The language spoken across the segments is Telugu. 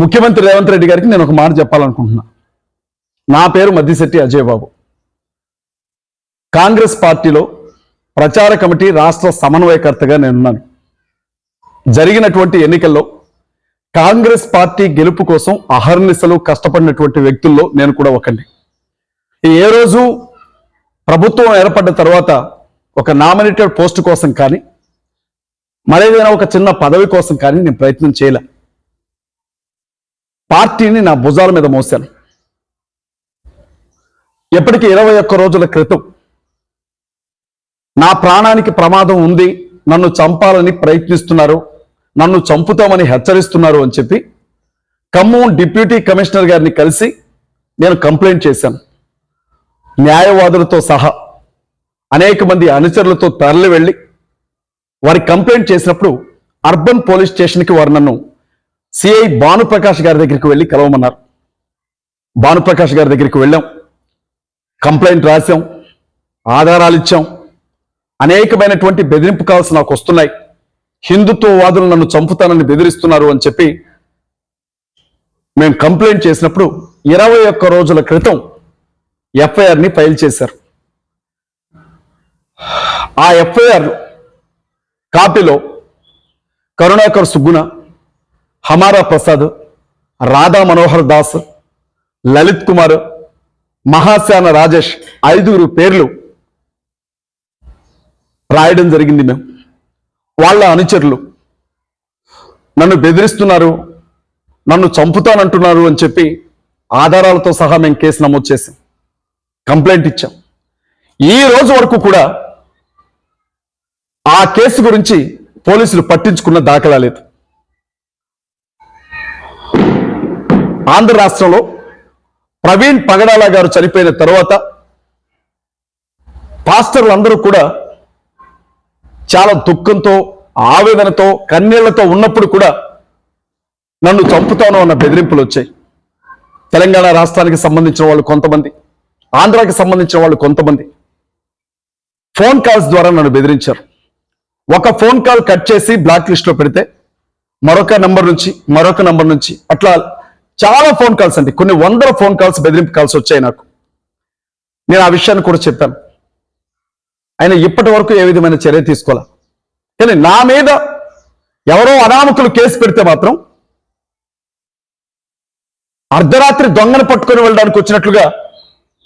ముఖ్యమంత్రి రేవంత్ రెడ్డి గారికి నేను ఒక మాట చెప్పాలనుకుంటున్నా. నా పేరు మద్దిశెట్టి అజయ్ బాబు కాంగ్రెస్ పార్టీలో ప్రచార కమిటీ రాష్ట్ర సమన్వయకర్తగా నేనున్నాను. జరిగినటువంటి ఎన్నికల్లో కాంగ్రెస్ పార్టీ గెలుపు కోసం అహర్నిశలు కష్టపడినటువంటి వ్యక్తుల్లో నేను కూడా ఒకండి ఏ రోజు ప్రభుత్వం ఏర్పడ్డ తర్వాత ఒక నామినేటెడ్ పోస్ట్ కోసం కానీ మరేదైనా ఒక చిన్న పదవి కోసం కానీ నేను ప్రయత్నం చేయలే. పార్టీని నా భుజాల మీద మోశాను. ఎప్పటికీ ఇరవై ఒక్క రోజుల క్రితం నా ప్రాణానికి ప్రమాదం ఉంది నన్ను చంపాలని ప్రయత్నిస్తున్నారు నన్ను చంపుతామని హెచ్చరిస్తున్నారు అని చెప్పి ఖమ్మం డిప్యూటీ కమిషనర్ గారిని కలిసి నేను కంప్లైంట్ చేశాను. న్యాయవాదులతో సహా అనేక మంది అనుచరులతో తరలి వెళ్ళి వారి కంప్లైంట్ చేసినప్పుడు అర్బన్ పోలీస్ స్టేషన్కి వారు నన్ను సిఐ భానుప్రకాష్ గారి దగ్గరికి వెళ్ళి కలవమన్నారు. భానుప్రకాష్ గారి దగ్గరికి వెళ్ళాం. కంప్లైంట్ రాశాం. ఆధారాలు ఇచ్చాం. అనేకమైనటువంటి బెదిరింపు కాల్స్ నాకు వస్తున్నాయి. హిందుత్వవాదులు నన్ను చంపుతానని బెదిరిస్తున్నారు అని చెప్పి మేము కంప్లైంట్ చేసినప్పుడు ఇరవై ఒక్క రోజుల క్రితం ఎఫ్ఐఆర్ని ఫైల్ చేశారు. ఆ ఎఫ్ఐఆర్ కాపీలో కరుణాకర్ సుగ్గుణ హమారా ప్రసాద్ రాధా మనోహర్ దాస్ లలిత్ కుమార్ మహాశాన రాజేష్ ఐదుగురు పేర్లు రాయడం జరిగింది మేము వాళ్ళ అనుచరులు నన్ను బెదిరిస్తున్నారు నన్ను చంపుతానంటున్నారు అని చెప్పి ఆధారాలతో సహా మేము కేసు నమోదు చేసాం కంప్లైంట్ ఇచ్చాం. ఈ రోజు వరకు కూడా ఆ కేసు గురించి పోలీసులు పట్టించుకున్న దాఖలా లేదు. ఆంధ్ర రాష్ట్రంలో ప్రవీణ్ పగడాల గారు చనిపోయిన తర్వాత పాస్టర్లు అందరూ కూడా చాలా దుఃఖంతో ఆవేదనతో కన్నీళ్ళతో ఉన్నప్పుడు కూడా నన్ను చంపుతాను అన్న బెదిరింపులు వచ్చాయి. తెలంగాణ రాష్ట్రానికి సంబంధించిన వాళ్ళు కొంతమంది ఆంధ్రాకి సంబంధించిన వాళ్ళు కొంతమంది ఫోన్ కాల్స్ ద్వారా నన్ను బెదిరించారు. ఒక ఫోన్ కాల్ కట్ చేసి బ్లాక్ లిస్ట్లో పెడితే మరొక నంబర్ నుంచి మరొక నంబర్ నుంచి అట్లా చాలా ఫోన్ కాల్స్ అండి. కొన్ని వందల ఫోన్ కాల్స్ బెదిరింపు కాల్స్ వచ్చాయి నాకు. నేను ఆ విషయాన్ని కూడా చెప్పాను. ఆయన ఇప్పటి వరకు ఏ విధమైన చర్య తీసుకోలే. కానీ నా మీద ఎవరో అనామకులు కేసు పెడితే మాత్రం అర్ధరాత్రి దొంగను పట్టుకొని వెళ్ళడానికి వచ్చినట్లుగా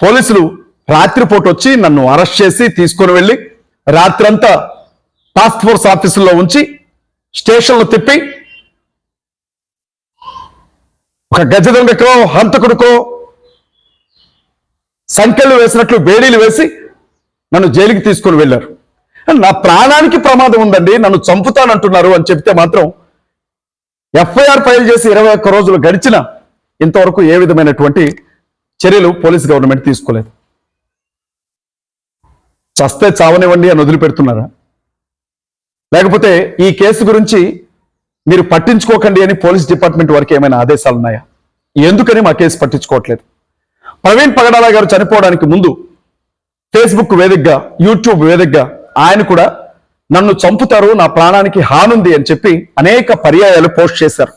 పోలీసులు రాత్రిపూట వచ్చి నన్ను అరెస్ట్ చేసి తీసుకొని వెళ్ళి రాత్రంతా టాస్క్ ఫోర్స్ ఆఫీసుల్లో ఉంచి స్టేషన్లో తిప్పి ఒక గజ హంతకుడికో సంఖ్యలు వేసినట్లు బేడీలు వేసి నన్ను జైలుకి తీసుకొని వెళ్ళారు. నా ప్రాణానికి ప్రమాదం ఉందండి నన్ను చంపుతానంటున్నారు అని చెప్తే మాత్రం ఎఫ్ఐఆర్ ఫైల్ చేసి ఇరవై ఒక్క రోజులు గడిచిన ఇంతవరకు ఏ విధమైనటువంటి చర్యలు పోలీస్ గవర్నమెంట్ తీసుకోలేదు. చస్తే చావనివ్వండి అని వదిలిపెడుతున్నారా? లేకపోతే ఈ కేసు గురించి మీరు పట్టించుకోకండి అని పోలీస్ డిపార్ట్మెంట్ వారికి ఏమైనా ఆదేశాలు ఉన్నాయా? ఎందుకని మా కేసు పట్టించుకోవట్లేదు? ప్రవీణ్ పగడాల గారు చనిపోవడానికి ముందు ఫేస్బుక్ వేదికగా యూట్యూబ్ వేదికగా ఆయన కూడా నన్ను చంపుతారు నా ప్రాణానికి హానుంది అని చెప్పి అనేక పర్యాయాలు పోస్ట్ చేశారు.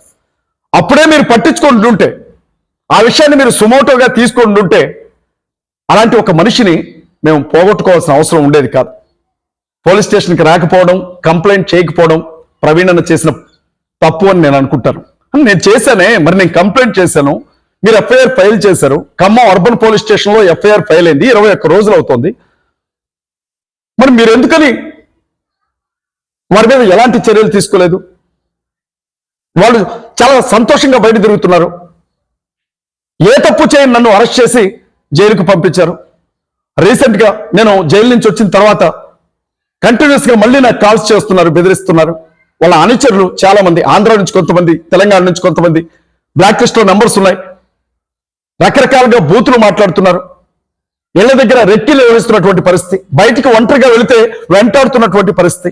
అప్పుడే మీరు పట్టించుకుంటుంటే ఆ విషయాన్ని మీరు సుమోటోగా తీసుకుంటుంటే అలాంటి ఒక మనిషిని మేము పోగొట్టుకోవాల్సిన అవసరం ఉండేది కాదు. పోలీస్ స్టేషన్కి రాకపోవడం కంప్లైంట్ చేయకపోవడం ప్రవీణ్ అన్న చేసిన తప్పు అని నేను అనుకుంటాను. నేను చేశానే మరి నేను కంప్లైంట్ చేశాను. మీరు ఎఫ్ఐఆర్ ఫైల్ చేశారు. ఖమ్మం అర్బన్ పోలీస్ స్టేషన్లో ఎఫ్ఐఆర్ ఫైల్ అయింది. ఇరవై ఒక్క రోజులు అవుతుంది. మరి మీరు ఎందుకని? వారి మీద ఎలాంటి చర్యలు తీసుకోలేదు? వాళ్ళు చాలా సంతోషంగా బయట తిరుగుతున్నారు. ఏ తప్పు చేయని నన్ను అరెస్ట్ చేసి జైలుకు పంపించారు. రీసెంట్గా నేను జైలు నుంచి వచ్చిన తర్వాత కంటిన్యూస్గా మళ్ళీ నాకు కాల్స్ చేస్తున్నారు బెదిరిస్తున్నారు. వాళ్ళ అనుచరులు చాలా మంది ఆంధ్ర నుంచి కొంతమంది తెలంగాణ నుంచి కొంతమంది బ్లాక్ లిస్ట్లో నంబర్స్ ఉన్నాయి. రకరకాలుగా బూతులు మాట్లాడుతున్నారు. ఇళ్ళ దగ్గర రెక్కిలు వేస్తున్నటువంటి పరిస్థితి? బయటికి ఒంటరిగా వెళితే వెంటాడుతున్నటువంటి పరిస్థితి.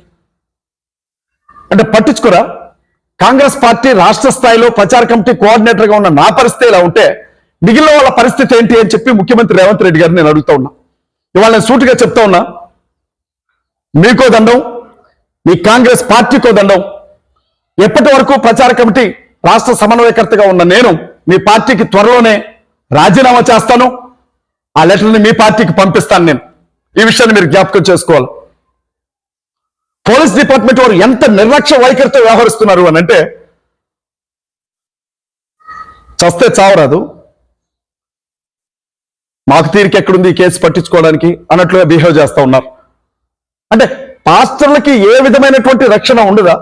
అంటే పట్టించుకోరా? కాంగ్రెస్ పార్టీ రాష్ట్ర స్థాయిలో ప్రచార కమిటీ కోఆర్డినేటర్గా ఉన్న నా పరిస్థితి ఇలా ఉంటే మిగిలిన వాళ్ళ పరిస్థితి ఏంటి అని చెప్పి ముఖ్యమంత్రి రేవంత్ రెడ్డి గారిని నేను అడుగుతా ఉన్నా. ఇవాళ నేను సూటిగా చెప్తా ఉన్నా. మీకో దండం మీ కాంగ్రెస్ పార్టీకో దండం. ఎప్పటి వరకు ప్రచార కమిటీ రాష్ట్ర సమన్వయకర్తగా ఉన్న నేను మీ పార్టీకి త్వరలోనే రాజీనామా చేస్తాను. ఆ లెటర్ని మీ పార్టీకి పంపిస్తాను నేను. ఈ విషయాన్ని మీరు జ్ఞాపకం చేసుకోవాలి. పోలీస్ డిపార్ట్మెంట్ వారు ఎంత నిర్లక్ష్య వైఖరితో వ్యవహరిస్తున్నారు అని అంటే చస్తే చావరాదు. మాకు తీరిక ఎక్కడుంది ఈ కేసు పట్టించుకోవడానికి అన్నట్లుగా బిహేవ్ చేస్తా ఉన్నారు. అంటే పాస్టర్లకి ఏ విధమైనటువంటి రక్షణ ఉండదా?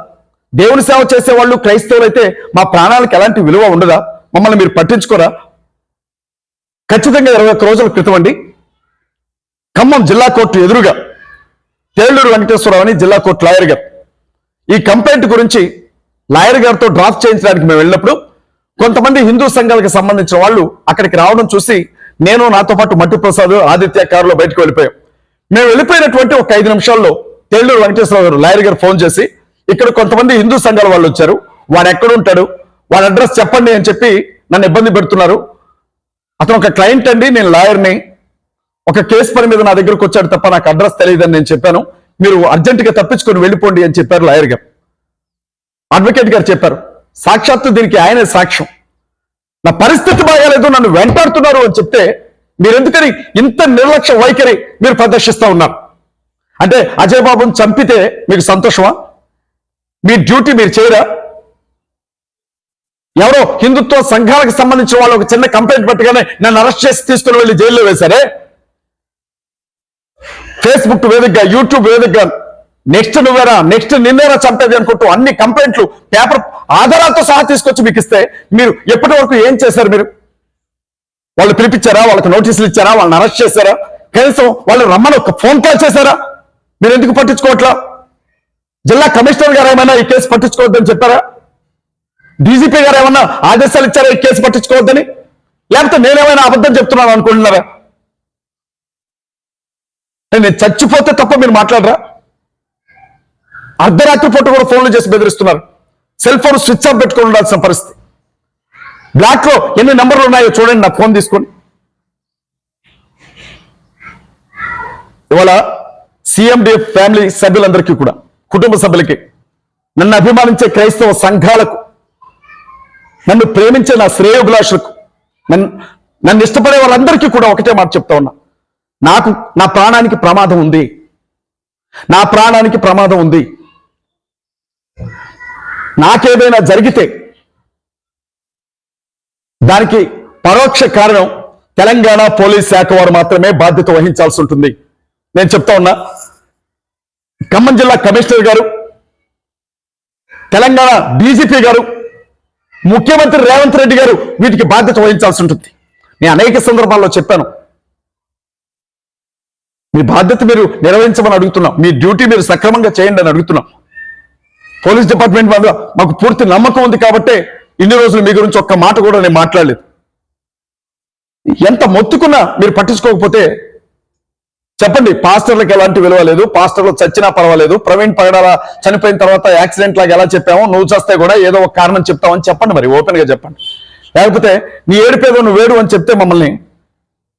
దేవుని సేవ చేసే వాళ్ళు క్రైస్తవులు అయితే మా ప్రాణాలకు ఎలాంటి విలువ ఉండదా? మమ్మల్ని మీరు పట్టించుకోరా? ఖచ్చితంగా ఇరవై ఒక్క రోజుల క్రితం అండి. ఖమ్మం జిల్లా కోర్టు ఎదురుగా తేళ్ళూరు వెంకటేశ్వరరావు అని జిల్లా కోర్టు లాయర్ గారు. ఈ కంప్లైంట్ గురించి లాయర్ గారితో డ్రాఫ్ట్ చేయించడానికి మేము వెళ్ళినప్పుడు కొంతమంది హిందూ సంఘాలకు సంబంధించిన వాళ్ళు అక్కడికి రావడం చూసి నేను నాతో పాటు మట్టి ప్రసాద్ ఆదిత్య కారులో బయటకు వెళ్ళిపోయాం. మేము వెళ్ళిపోయినటువంటి ఒక ఐదు నిమిషాల్లో తేళ్ళూరు వెంకటేశ్వరరావు గారు లాయర్ గారు ఫోన్ చేసి ఇక్కడ కొంతమంది హిందూ సంఘాల వాళ్ళు వచ్చారు వాడు ఎక్కడ ఉంటాడు వాడి అడ్రస్ చెప్పండి అని చెప్పి నన్ను ఇబ్బంది పెడుతున్నారు. అతను ఒక క్లయింట్ అండి నేను లాయర్ని. ఒక కేసు పని మీద నా దగ్గరకు వచ్చాడు తప్ప నాకు అడ్రస్ తెలియదని నేను చెప్పాను. మీరు అర్జెంటుగా తప్పించుకొని వెళ్ళిపోండి అని చెప్పారు లాయర్ గారు. అడ్వకేట్ గారు చెప్పారు సాక్షాత్తు దీనికి ఆయనే సాక్ష్యం. నా పరిస్థితి బాగాలేదు నన్ను వెంటాడుతున్నారు అని చెప్తే మీరు ఎందుకని ఇంత నిర్లక్ష్య వైఖరి మీరు ప్రదర్శిస్తూ ఉన్నారు? అంటే అజయ్ బాబుని చంపితే మీకు సంతోషమా? మీ డ్యూటీ మీరు చేయరా? ఎవరో హిందుత్వ సంఘాలకు సంబంధించిన వాళ్ళు ఒక చిన్న కంప్లైంట్ పెట్టగానే నన్ను అరెస్ట్ చేసి తీసుకుని వెళ్ళి జైల్లో వేశారే? ఫేస్బుక్ వేదికగా యూట్యూబ్ వేదికగా నెక్స్ట్ నువ్వేరా నెక్స్ట్ నిన్నేరా చంపేది అనుకుంటూ అన్ని కంప్లైంట్లు పేపర్ ఆధారాలతో సహా తీసుకొచ్చి మీకు ఇస్తే మీరు ఎప్పటి వరకు ఏం చేశారు మీరు? వాళ్ళు పిలిపించారా? వాళ్ళకి నోటీసులు ఇచ్చారా? వాళ్ళని అరెస్ట్ చేశారా? కనీసం వాళ్ళు రమ్మని ఒక ఫోన్ కాల్ చేశారా? మీరు ఎందుకు పట్టించుకోవట్లా? జిల్లా కమిషనర్ గారు ఏమైనా ఈ కేసు పట్టించుకోవద్దని చెప్పారా? డీజీపీ గారు ఏమన్నా ఆదేశాలు ఇచ్చారా ఈ కేసు పట్టించుకోవద్దని? లేకపోతే నేనేమైనా అబద్ధం చెప్తున్నాను అనుకుంటున్నారా? నేను చచ్చిపోతే తప్ప మీరు మాట్లాడరా? అర్ధరాత్రి పూట కూడా ఫోన్లు చేసి బెదిరిస్తున్నారు. సెల్ ఫోన్ స్విచ్ ఆఫ్ పెట్టుకొని ఉండాల్సిన పరిస్థితి. బ్లాక్లో ఎన్ని నంబర్లు ఉన్నాయో చూడండి నా ఫోన్ తీసుకొని. ఇవాళ సిఎండిఎఫ్ ఫ్యామిలీ సభ్యులందరికీ కూడా కుటుంబ సభ్యులకి నన్ను అభిమానించే క్రైస్తవ సంఘాలకు నన్ను ప్రేమించే నా శ్రేయోభిలాషులకు నన్ను నన్ను ఇష్టపడే వాళ్ళందరికీ కూడా ఒకటే మాట చెప్తా ఉన్నా. నాకు నా ప్రాణానికి ప్రమాదం ఉంది. నా ప్రాణానికి ప్రమాదం ఉంది. నాకేదైనా జరిగితే దానికి పరోక్ష కారణం తెలంగాణ పోలీస్ శాఖ వారు మాత్రమే బాధ్యత వహించాల్సి ఉంటుంది. నేను చెప్తా ఉన్నా. ఖమ్మం జిల్లా కమిషనర్ గారు తెలంగాణ డీజీపీ గారు ముఖ్యమంత్రి రేవంత్ రెడ్డి గారు వీటికి బాధ్యత వహించాల్సి ఉంటుంది. నేను అనేక సందర్భాల్లో చెప్పాను. మీ బాధ్యత మీరు నిర్వహించమని అడుగుతున్నాం. మీ డ్యూటీ మీరు సక్రమంగా చేయండి అని అడుగుతున్నాం. పోలీస్ డిపార్ట్మెంట్ మీద మాకు పూర్తి నమ్మకం ఉంది కాబట్టి ఇన్ని రోజులు మీ గురించి ఒక్క మాట కూడా నేను మాట్లాడలేదు. ఎంత మొత్తుకున్నా మీరు పట్టించుకోకపోతే చెప్పండి పాస్టర్లకు ఎలాంటి విలువ లేదు పాస్టర్లు చచ్చినా పర్వాలేదు ప్రవీణ్ పగడాల చనిపోయిన తర్వాత యాక్సిడెంట్ లాగా ఎలా చెప్పామో నువ్వు చేస్తే కూడా ఏదో ఒక కారణం చెప్తావని చెప్పండి మరి ఓపెన్గా చెప్పండి. లేకపోతే నీ ఏడుపేదో నువ్వు వేడు అని చెప్తే మమ్మల్ని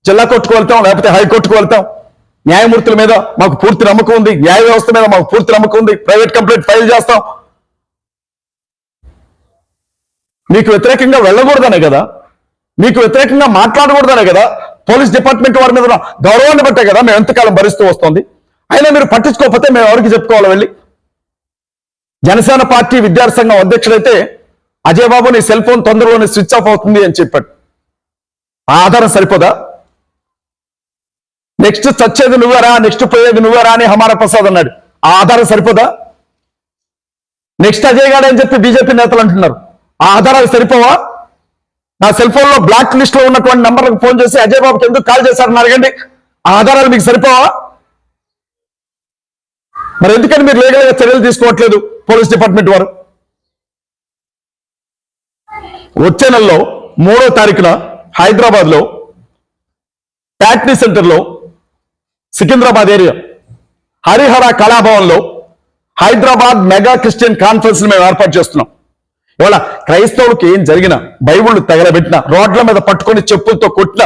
జిల్లా కోర్టుకు వెళ్తాం లేకపోతే హైకోర్టుకు వెళ్తాం. న్యాయమూర్తుల మీద మాకు పూర్తి నమ్మకం ఉంది న్యాయ వ్యవస్థ మీద మాకు పూర్తి నమ్మకం ఉంది ప్రైవేట్ కంప్లైంట్ ఫైల్ చేస్తాం. మీకు వ్యతిరేకంగా వెళ్ళకూడదనే కదా మీకు వ్యతిరేకంగా మాట్లాడకూడదనే కదా పోలీస్ డిపార్ట్మెంట్ వారి మీద గౌరవాన్ని బట్టే కదా మేము ఎంతకాలం భరిస్తూ వస్తుంది. అయినా మీరు పట్టించుకోకపోతే మేము ఎవరికి చెప్పుకోవాలి వెళ్ళి? జనసేన పార్టీ విద్యార్థి సంఘం అధ్యక్షుడైతే అజయ్ బాబు నీ సెల్ ఫోన్ తొందరలోనే స్విచ్ ఆఫ్ అవుతుంది అని చెప్పాడు. ఆ ఆధారం సరిపోదా? నెక్స్ట్ చచ్చేది నువ్వేరా నెక్స్ట్ పోయేది నువ్వేరా అని హమారా ప్రసాద్ అన్నాడు. ఆ ఆధారం సరిపోదా? నెక్స్ట్ అజయ్ గాడు అని చెప్పి బీజేపీ నేతలు అంటున్నారు? ఆ ఆధారాలు సరిపోవా? నా సెల్ ఫోన్లో బ్లాక్ లిస్ట్లో ఉన్నటువంటి నంబర్లకు ఫోన్ చేసి అజయ్ బాబుకి ఎందుకు కాల్ చేశారని అడగండి. ఆ ఆధారాలు మీకు సరిపోవా? మరి ఎందుకని మీరు లీగల్గా చర్యలు తీసుకోవట్లేదు పోలీస్ డిపార్ట్మెంట్ వారు? వచ్చే నెలలో మూడో తారీఖున హైదరాబాద్లో ప్యాట్నీ సెంటర్లో సికింద్రాబాద్ ఏరియా హరిహర కళాభవన్లో హైదరాబాద్ మెగా క్రిస్టియన్ కాన్ఫరెన్స్ మేము ఏర్పాటు చేస్తున్నాం. ఇవాళ క్రైస్తవులకి ఏం జరిగిన బైబుల్ తగలబెట్టిన రోడ్ల మీద పట్టుకొని చెప్పులతో కొట్టిన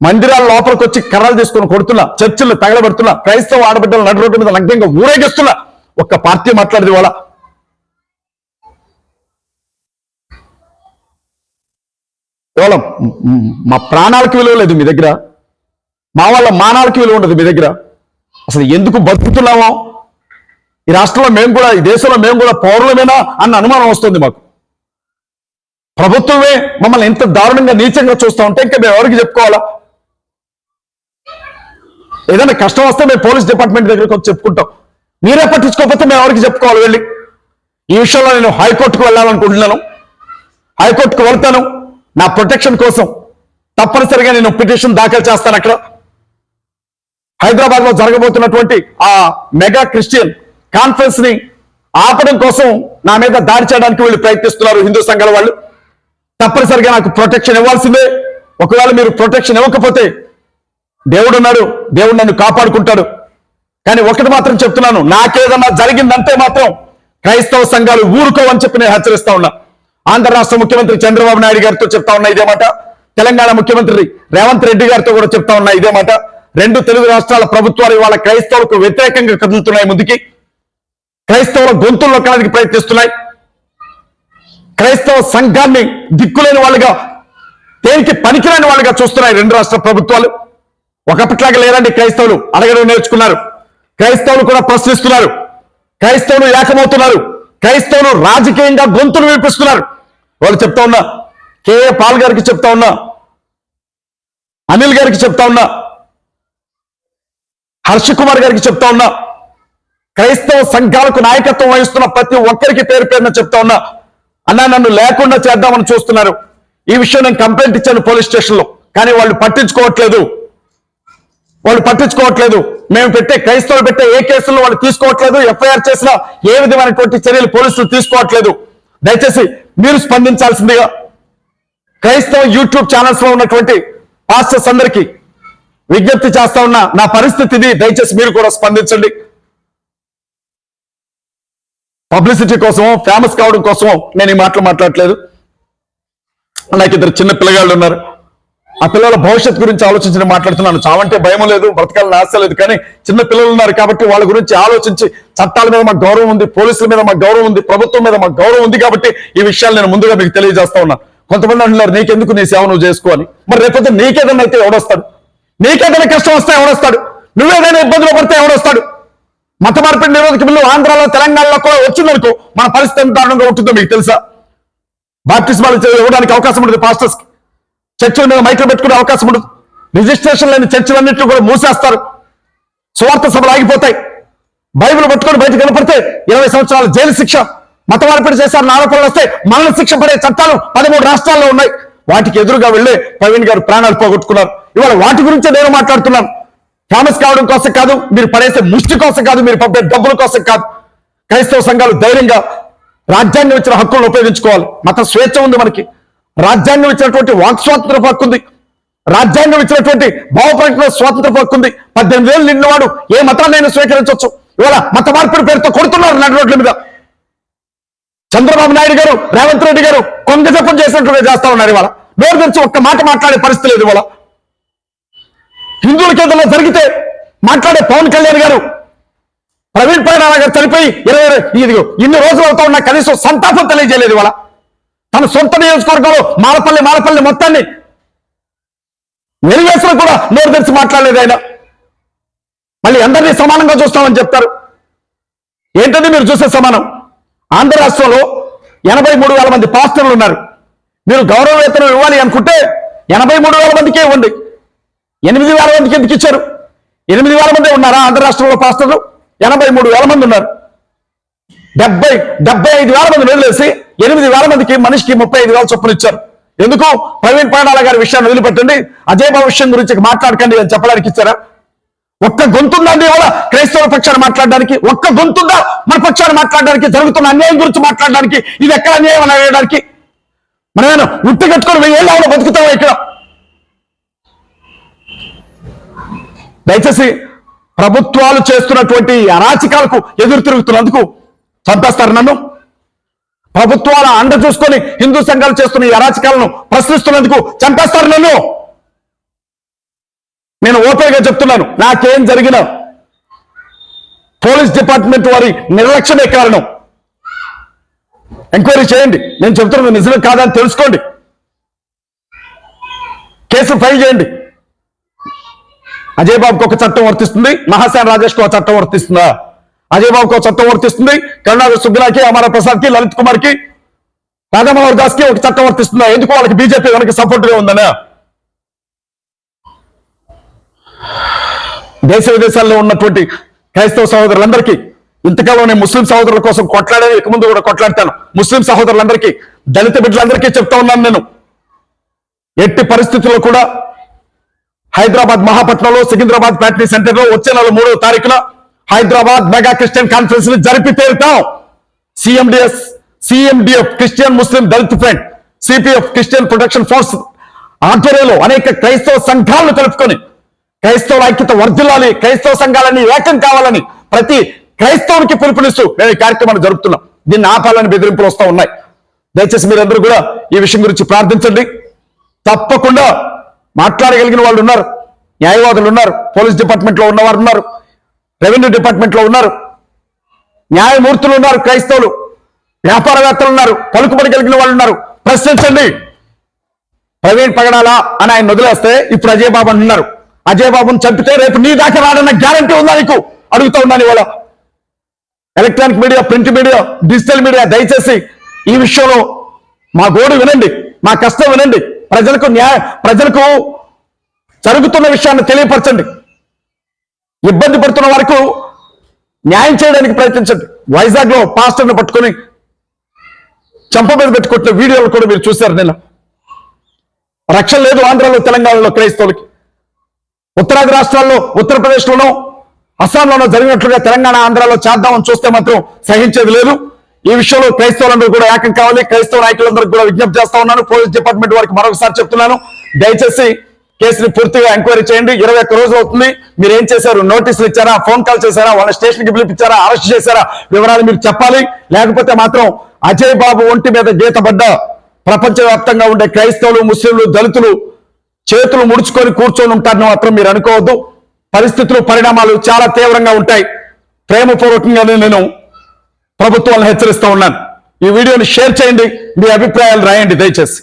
మందిరాల లోపలికి వచ్చి కర్రలు తీసుకొని కొడుతున్నా చర్చిలు తగలబెడుతున్నా క్రైస్తవ ఆడబిడ్డలు నడు రోడ్డు మీద లగ్నంగా ఊరేగిస్తున్నా ఒక్క పార్టీ మాట్లాడదు ఇవాళ. ఇవాళ మా ప్రాణాలకు విలువ లేదు మీ దగ్గర. మా వాళ్ళ మానాలకి విలువ ఉండదు మీ దగ్గర. అసలు ఎందుకు బతుకుతున్నామో? ఈ రాష్ట్రంలో మేము కూడా ఈ దేశంలో మేము కూడా పౌరులమేనా అన్న అనుమానం వస్తుంది మాకు. ప్రభుత్వమే మమ్మల్ని ఎంత దారుణంగా నీచంగా చూస్తా ఉంటే ఇంకా మేము ఎవరికి చెప్పుకోవాలా? ఏదైనా కష్టం వస్తే మేము పోలీస్ డిపార్ట్మెంట్ దగ్గరికి వచ్చి చెప్పుకుంటాం. మీరే పట్టించుకోకపోతే మేము ఎవరికి చెప్పుకోవాలి వెళ్ళి? ఈ విషయంలో నేను హైకోర్టుకు వెళ్ళాలనుకుంటున్నాను. హైకోర్టుకు వెళ్తాను. నా ప్రొటెక్షన్ కోసం తప్పనిసరిగా నేను పిటిషన్ దాఖలు చేస్తాను అక్కడ. హైదరాబాద్లో జరగబోతున్నటువంటి ఆ మెగా క్రిస్టియన్ కాన్ఫరెన్స్ని ఆపడం కోసం నా మీద దాడి చేయడానికి వీళ్ళు ప్రయత్నిస్తున్నారు హిందూ సంఘాల వాళ్ళు. తప్పనిసరిగా నాకు ప్రొటెక్షన్ ఇవ్వాల్సిందే. ఒకవేళ మీరు ప్రొటెక్షన్ ఇవ్వకపోతే దేవుడు ఉన్నాడు దేవుడు నన్ను కాపాడుకుంటాడు. కానీ ఒకటి మాత్రం చెప్తున్నాను నాకేదన్నా జరిగిందంటే మాత్రం క్రైస్తవ సంఘాలు ఊరుకోవని చెప్పి నేను హెచ్చరిస్తా ఉన్నా. ఆంధ్ర రాష్ట్ర ముఖ్యమంత్రి చంద్రబాబు నాయుడు గారితో చెప్తా ఉన్నా ఇదే మాట. తెలంగాణ ముఖ్యమంత్రి రేవంత్ రెడ్డి గారితో కూడా చెప్తా ఉన్నా ఇదే మాట. రెండు తెలుగు రాష్ట్రాల ప్రభుత్వాలు ఇవాళ క్రైస్తవులకు వ్యతిరేకంగా కదులుతున్నాయి ముందుకి. క్రైస్తవుల గొంతులు నొక్కడానికి ప్రయత్నిస్తున్నాయి. క్రైస్తవ సంఘాన్ని దిక్కులేని వాళ్ళుగా దేనికి పనికిరాని వాళ్ళుగా చూస్తున్నాయి రెండు రాష్ట్ర ప్రభుత్వాలు. ఒకప్పట్లాగా లేరండి క్రైస్తవులు. అడగడం నేర్చుకున్నారు. క్రైస్తవులు కూడా ప్రశ్నిస్తున్నారు. క్రైస్తవులు ఏకమవుతున్నారు. క్రైస్తవులు రాజకీయంగా గొంతులు వినిపిస్తున్నారు వాళ్ళు చెప్తా ఉన్నా కేఏ పాల్ గారికి చెప్తా ఉన్నా అనిల్ గారికి చెప్తా ఉన్నా హర్ష కుమార్ గారికి చెప్తా ఉన్నా క్రైస్తవ సంఘాలకు నాయకత్వం వహిస్తున్న ప్రతి ఒక్కరికి పేరు పేరున చెప్తా ఉన్నా అన్నా నన్ను లేకుండా చేద్దామని చూస్తున్నారు. ఈ విషయం నేను కంప్లైంట్ ఇచ్చాను పోలీస్ స్టేషన్లో. కానీ వాళ్ళు పట్టించుకోవట్లేదు. వాళ్ళు పట్టించుకోవట్లేదు. మేము పెట్టే క్రైస్తవులు పెట్టే ఏ కేసులు వాళ్ళు తీసుకోవట్లేదు ఎఫ్ఐఆర్ చేసిన ఏ విధమైనటువంటి చర్యలు పోలీసులు తీసుకోవట్లేదు. దయచేసి మీరు స్పందించాల్సిందిగా క్రైస్తవ యూట్యూబ్ ఛానల్స్లో ఉన్నటువంటి పాస్టర్స్ అందరికీ విజ్ఞప్తి చేస్తా ఉన్నా నా పరిస్థితి ఇది దయచేసి మీరు కూడా స్పందించండి. పబ్లిసిటీ కోసమో ఫేమస్ కావడం కోసమో నేను ఈ మాటలు మాట్లాడట్లేదు. నాకు ఇద్దరు చిన్న పిల్లగాళ్ళు ఉన్నారు. ఆ పిల్లల భవిష్యత్తు గురించి ఆలోచించి మాట్లాడుతున్నాను. చావంటే భయం లేదు బ్రతకాలని ఆశ లేదు కానీ చిన్న పిల్లలు ఉన్నారు కాబట్టి వాళ్ళ గురించి ఆలోచించి చట్టాల మీద మాకు గౌరవం ఉంది పోలీసుల మీద మాకు గౌరవం ఉంది ప్రభుత్వం మీద మాకు గౌరవం ఉంది కాబట్టి ఈ విషయాలు నేను ముందుగా మీకు తెలియజేస్తా ఉన్నా. కొంతమంది అంటున్నారు నీకెందుకు నీ సేవ నువ్వు చేసుకోవాలి మరి రేపొద్దు నీకేదన్నా అయితే ఎవడొస్తాడు? నీకేదైనా కష్టం వస్తే ఎవడొస్తాడు? నువ్వేదైనా ఇబ్బందులు పడితే ఎవడొస్తాడు? మత మార్పిడి నిరోధక బిల్లు ఆంధ్రాలో తెలంగాణలో కూడా వచ్చిందనుకో మన పరిస్థితి ఎంత దారుణంగా ఉంటుందో మీకు తెలుసా? బాప్టిస్మాలు ఇవ్వడానికి అవకాశం ఉండదు పాస్టర్స్ చర్చల మీద మైకులు పెట్టుకునే అవకాశం ఉండదు. రిజిస్ట్రేషన్ లేని చర్చలన్నింటినీ కూడా మూసేస్తారు. స్వార్థ సభలు ఆగిపోతాయి. బైబిల్ పట్టుకొని బయటకు కనపడితే ఇరవై సంవత్సరాల జైలు శిక్ష. మత మార్పిడి చేశారని ఆరోపణలు వస్తే మరణ శిక్ష పడే చట్టాలు పదమూడు రాష్ట్రాల్లో ఉన్నాయి. వాటికి ఎదురుగా వెళ్ళి ప్రవీణ్ గారు ప్రాణాలు పోగొట్టుకున్నారు. ఇవాళ వాటి గురించే నేను మాట్లాడుతున్నాను. ఫేమస్ కావడం కోసం కాదు మీరు పడేసే ముష్టి కోసం కాదు మీరు పంపే డబ్బుల కోసం కాదు. క్రైస్తవ సంఘాలు ధైర్యంగా రాజ్యాంగం ఇచ్చిన హక్కులను ఉపయోగించుకోవాలి. మత స్వేచ్ఛ ఉంది మనకి. రాజ్యాంగం ఇచ్చినటువంటి వాక్ స్వాతంత్ర హక్కు ఉంది. రాజ్యాంగం ఇచ్చినటువంటి భావ ప్రకటన స్వాతంత్ర హక్కు ఉంది. పద్దెనిమిది ఏళ్ళు నిన్నవాడు ఏ మతాన్నైనా స్వీకరించవచ్చు. ఇవాళ మత మార్పిడి పేరుతో కొడుతున్నారు నడి రోడ్ల మీద. చంద్రబాబు నాయుడు గారు రేవంత్ రెడ్డి గారు కొంగజపం జపం చేస్తా ఉన్నారు ఇవాళ. నోరు తెరిచి ఒక్క మాట మాట్లాడే పరిస్థితి లేదు ఇవాళ. హిందువుల కేంద్రంలో జరిగితే మాట్లాడే పవన్ కళ్యాణ్ గారు ప్రవీణ్ పైన గారు చనిపోయి ఇరవై ఇదిగో ఇన్ని రోజులు అవుతా ఉన్నా కనీసం సంతాపం తెలియజేయలేదు ఇవాళ. తన సొంత నియోజకవర్గంలో మాలపల్లి మాలపల్లి మొత్తాన్ని వెలివేసిన కూడా నోరు తెరిచి మాట్లాడలేదు ఆయన. మళ్ళీ అందరినీ సమానంగా చూస్తామని చెప్తారు. ఏంటంటే మీరు చూసే సమానం? ఆంధ్ర రాష్ట్రంలో ఎనభై మూడు వేల మంది పాస్టర్లు ఉన్నారు. మీరు గౌరవ వేతనం ఇవ్వాలి అనుకుంటే ఎనభై మూడు వేల మందికే ఉంది ఎనిమిది వేల మందికి ఎందుకు ఇచ్చారు? ఎనిమిది వేల మంది ఉన్నారా ఆంధ్ర రాష్ట్రంలో పాస్టర్లు? ఎనభై మూడు వేల మంది ఉన్నారు. డెబ్బై డెబ్బై ఐదు వేల మంది వదిలేసి ఎనిమిది వేల మందికి మనిషికి ముప్పై ఐదు వేల చొప్పున ఇచ్చారు. ఎందుకు? ప్రవీణ్ పాడాల గారి విషయాన్ని వదిలిపెట్టండి. అజయ్ భవిష్యం విషయం గురించి మాట్లాడకండి అని చెప్పడానికి ఇచ్చారా? ఒక్క గొంతుందా అండి ఇవాళ క్రైస్తవ పక్షాన్ని మాట్లాడడానికి? ఒక్క గొంతుందా మన పక్షాన్ని మాట్లాడడానికి? జరుగుతున్న అన్యాయం గురించి మాట్లాడడానికి? ఇది ఎక్కడ అన్యాయం అని అడగడానికి? మనమేనా ఉట్టి కట్టుకొని వెయ్యేళ్ళు ఆవిడ బతుకుతావా ఇక్కడ? దయచేసి ప్రభుత్వాలు చేస్తున్నటువంటి అరాచకాలకు ఎదురు తిరుగుతున్నందుకు చంపేస్తారు నన్ను. ప్రభుత్వాల అండ చూసుకొని హిందూ సంఘాలు చేస్తున్న ఈ అరాచకాలను ప్రశ్నిస్తున్నందుకు చంపేస్తారు నన్ను. నేను ఓపెన్గా చెప్తున్నాను నాకేం జరిగిన పోలీస్ డిపార్ట్మెంట్ వారి నిర్లక్ష్యమే కారణం. ఎంక్వైరీ చేయండి నేను చెప్తున్నాను నిజమే కాదని తెలుసుకోండి. కేసు ఫైల్ చేయండి. అజయ్ బాబుకి ఒక చట్టం వర్తిస్తుంది మహాసేన రాజేష్కి ఒక చట్టం వర్తిస్తుందా? అజయ్ బాబుకి ఒక చట్టం వర్తిస్తుంది కరుణాకర్ సుబ్బిలాకి అమర ప్రసాద్కి లలిత్ కుమార్కి రాధామోహన్ దాస్కి ఒక చట్టం వర్తిస్తుందా? ఎందుకు వాళ్ళకి బీజేపీ కనుక సపోర్ట్గా ఉందనా దేశ విదేశాల్లో ఉన్నటువంటి క్రైస్తవ సహోదరులందరికీ ఇంతకాలం నేను ముస్లిం సహోదరుల కోసం కొట్లాడే ఇక ముందు కూడా కొట్లాడతాను. ముస్లిం సహోదరులందరికీ దళిత బిడ్డలందరికీ చెప్తా ఉన్నాను నేను. ఎట్టి పరిస్థితుల్లో కూడా హైదరాబాద్ మహాపట్నంలో సికింద్రాబాద్ ప్యాటనీ సెంటర్లో వచ్చే నెల మూడో తారీఖున హైదరాబాద్ మెగా క్రిస్టియన్ కాన్ఫరెన్స్ని జరిపి తీరుతాం CMDS CMDF Christian Muslim Dalit front CPF Christian protection force ఆధ్వర్యంలో అనేక క్రైస్తవ సంఘాలను కలుపుకొని క్రైస్తవుల ఐక్యత వర్ధిల్లాలి క్రైస్తవ సంఘాలన్నీ ఏకం కావాలని ప్రతి క్రైస్తవునికి పిలుపునిస్తూ మేము ఈ కార్యక్రమాన్ని జరుపుతున్నాం. దీన్ని ఆపాలని బెదిరింపులు వస్తూ ఉన్నాయి. దయచేసి మీరందరూ కూడా ఈ విషయం గురించి ప్రార్థించండి. తప్పకుండా మాట్లాడగలిగిన వాళ్ళు ఉన్నారు. న్యాయవాదులు ఉన్నారు. పోలీస్ డిపార్ట్మెంట్లో ఉన్నవారు ఉన్నారు. రెవెన్యూ డిపార్ట్మెంట్లో ఉన్నారు. న్యాయమూర్తులు ఉన్నారు. క్రైస్తవులు వ్యాపారవేత్తలు ఉన్నారు. పలుకుబడి కలిగిన వాళ్ళు ఉన్నారు. ప్రశ్నించండి. ప్రవీణ్ పగడాల అని ఆయన వదిలేస్తే ఇప్పుడు అజయ్ బాబు అని ఉన్నారు. అజయ్ బాబును చంపితే రేపు నీ దాకా రాడన్న గ్యారంటీ ఉందా నీకు? అడుగుతా ఉన్నాను ఇవాళ electronic media print media digital media దయచేసి ఈ విషయంలో మా గోడు వినండి. మా కష్టం వినండి. ప్రజలకు న్యాయ ప్రజలకు జరుగుతున్న విషయాన్ని తెలియపరచండి. ఇబ్బంది పడుతున్న వరకు న్యాయం చేయడానికి ప్రయత్నించండి. వైజాగ్లో పాస్టర్ని పట్టుకొని చంప మీద పెట్టుకుంటున్న వీడియోలు కూడా మీరు చూశారు నిన్న. రక్షణ లేదు ఆంధ్రాలో తెలంగాణలో క్రైస్తవులకి. ఉత్తరాది రాష్ట్రాల్లో ఉత్తరప్రదేశ్లోనో అస్సాంలోనో జరిగినట్లుగా తెలంగాణ ఆంధ్రాలో చేద్దామని చూస్తే మాత్రం సహించేది లేదు. ఈ విషయంలో క్రైస్తవులందరూ కూడా ఏకం కావాలి. క్రైస్తవ నాయకులందరూ కూడా విజ్ఞప్తి చేస్తా ఉన్నాను. పోలీస్ డిపార్ట్మెంట్ వారికి మరొకసారి చెప్తున్నాను. దయచేసి కేసుని పూర్తిగా ఎంక్వైరీ చేయండి. ఇరవై ఒక్క రోజులు అవుతుంది. మీరు ఏం చేశారు? నోటీసులు ఇచ్చారా? ఫోన్ కాల్ చేశారా? వాళ్ళ స్టేషన్కి పిలిపించారా? అరెస్ట్ చేశారా? వివరాలు మీరు చెప్పాలి. లేకపోతే మాత్రం అజయ్ బాబు ఒంటి మీద గీతబడ్డ ప్రపంచవ్యాప్తంగా ఉండే క్రైస్తవులు ముస్లింలు దళితులు చేతులు ముడుచుకొని కూర్చొని ఉంటారని మాత్రం మీరు అనుకోవద్దు. పరిస్థితులు పరిణామాలు చాలా తీవ్రంగా ఉంటాయి. ప్రేమపూర్వకంగానే నేను ప్రభుత్వాలను హెచ్చరిస్తూ ఉన్నాను. ఈ వీడియోని షేర్ చేయండి. మీ అభిప్రాయాలు రాయండి. దయచేసి.